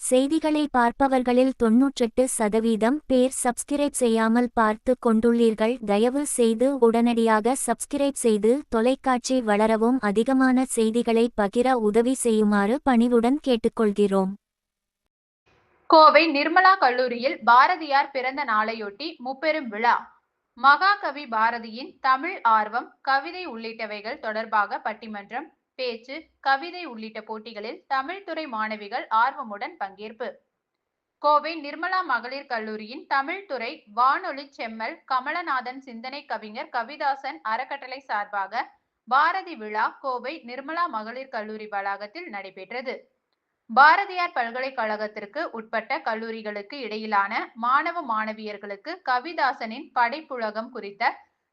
செய்திகளை பார்ப்பவர்களில் தொன்னூற்றெட்டு சதவீதம் பேர் சப்ஸ்கிரைப் செய்யாமல் பார்த்து கொண்டுள்ளீர்கள். தயவு செய்து உடனடியாக சப்ஸ்கிரைப் செய்து தொலைக்காட்சி வளரவும் அதிகமான செய்திகளை பகிர உதவி செய்யுமாறு பணிவுடன் கேட்டுக்கொள்கிறோம். கோவை நிர்மலா கல்லூரியில் பாரதியார் பிறந்த நாளையொட்டி முப்பெரும் விழா. மகாகவி பாரதியின் தமிழ் ஆர்வம் கவிதை உள்ளிட்டவைகள் தொடர்பாக பட்டிமன்றம் பேச்சு கவிதை உள்ளிட்ட போட்டிகளில் தமிழ்துறை மாணவிகள் ஆர்வமுடன் பங்கேற்பு. கோவை நிர்மலா மகளிர் கல்லூரியின் தமிழ்துறை வானொலி செம்மல் கமலநாதன் சிந்தனை கவிஞர் கவிதாசன் அறக்கட்டளை சார்பாக பாரதி விழா கோவை நிர்மலா மகளிர் கல்லூரி வளாகத்தில் நடைபெற்றது. பாரதியார் பல்கலைக்கழகத்திற்கு உட்பட்ட கல்லூரிகளுக்கு இடையிலான மாணவ மாணவியர்களுக்கு கவிதாசனின் படைப்புலகம் குறித்த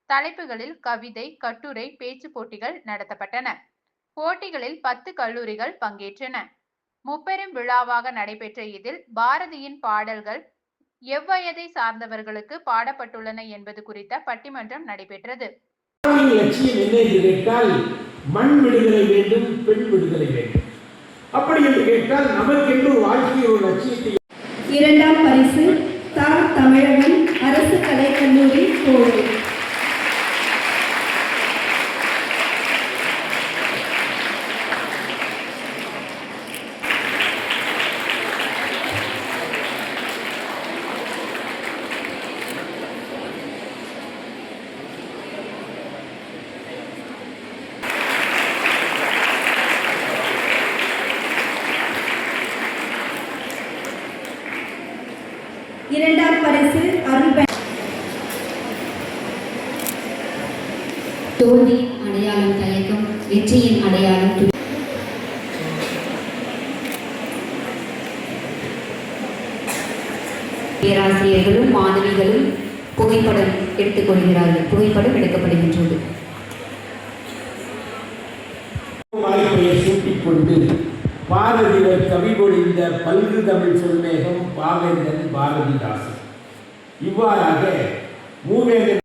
தலைப்புகளில் கவிதை கட்டுரை பேச்சு போட்டிகள் நடத்தப்பட்டன. போட்டிகளில் பத்து கல்லூரிகள் பங்கேற்றன. முப்பெரும் விழாவாக நடைபெற்ற இதில் பாரதியின் பாடல்கள் எவ்வயதை சார்ந்தவர்களுக்கு பாடப்பட்டுள்ளன என்பது குறித்த பட்டிமன்றம் நடைபெற்றது. லட்சியம் என்ன என்று கேட்டால் மண் விடுதலை வேண்டும் பெண் விடுதலை வேண்டும். அப்படி என்று கேட்டால் நமக்கென்று ஒரு வாழ்க்கையில் ஒரு லட்சியத்தை இரண்டாம் பரிசு தா தமிழகம் அரசு கலைக்கல்லூரி கோவை. இரண்டாம் பரிசு தோல்வியின் அடையாளம் தயக்கம் வெற்றியின் அடையாளம் பேராசிரியர்களும் மாணவிகளும் புகைப்படம் எடுத்துக்கொள்கிறார்கள் புகைப்படம் எடுக்கப்படுகின்றது. வாய்ப்பையை சூட்டிக் கொண்டு பாரதியர் கவி பொழிந்த பல்கு தமிழ் சொல்மேகம் பாவேந்தன் பாரதிதாசன். இவ்வாறாக மூவேந்தன்